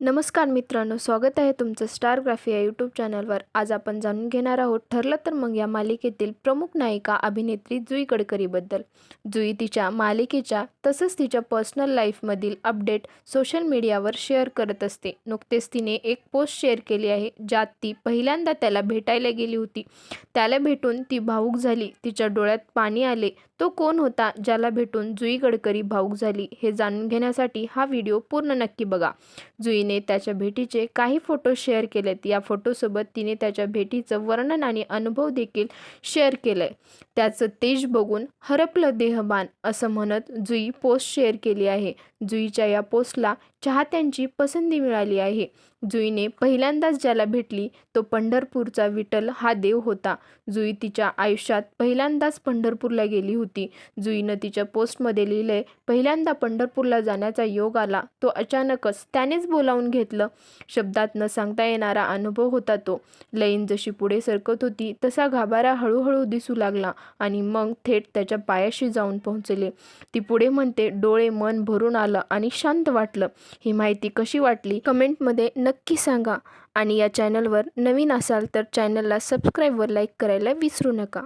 नमस्कार मित्रांनो स्वागत आहे तुमचं स्टार ग्राफी या यूट्यूब चॅनलवर. आज आपण जाणून घेणार आहोत ठरलं तर मग या मालिकेतील प्रमुख नायिका अभिनेत्री जुई गडकरीबद्दल. जुई तिच्या मालिकेच्या तसंच तिच्या पर्सनल लाईफमधील अपडेट सोशल मीडियावर शेअर करत असते. नुकतेच तिने एक पोस्ट शेअर केली आहे ज्यात ती पहिल्यांदा त्याला भेटायला गेली होती. त्याला भेटून ती भावूक झाली तिच्या डोळ्यात पाणी आले. तो कोण होता ज्याला भेटून जुई गडकरी भावूक झाली हे जाणून घेण्यासाठी हा व्हिडिओ पूर्ण नक्की बघा. जुईने त्याच्या भेटीचे काही फोटो शेअर केलेत. या फोटोसोबत तिने त्याच्या भेटीचं वर्णन आणि अनुभव देखील शेअर केलंय. त्याचं तेज बघून हरपलं देहबान असं म्हणत जुई पोस्ट शेअर केली आहे. जुईच्या या पोस्टला चाहत्यांची पसंती मिळाली आहे. जुईने पहिल्यांदाच ज्याला भेटली तो पंढरपूरचा विठ्ठल हा देव होता. जुई तिच्या आयुष्यात पहिल्यांदाच पंढरपूरला गेली होती. जुईनं तिच्या पोस्टमध्ये लिहिलंय पहिल्यांदा पंढरपूरला जाण्याचा योग आला. तो अचानकच त्यानेच बोलावून घेतलं. शब्दात न सांगता येणारा अनुभव होता तो. लईन जशी पुढे सरकत होती तसा गाभारा हळूहळू दिसू लागला. आणि मग थेट त्याच्या पायाशी जाऊन पोहोचले. ती पुढे म्हणते डोळे मन भरून आलं आणि शांत वाटलं. ही माहिती कशी वाटली? कमेंटमध्ये नक्की सांगा. आणि या चॅनलवर नवीन असाल तर चॅनलला सबस्क्राईब व लाईक करायला विसरू नका.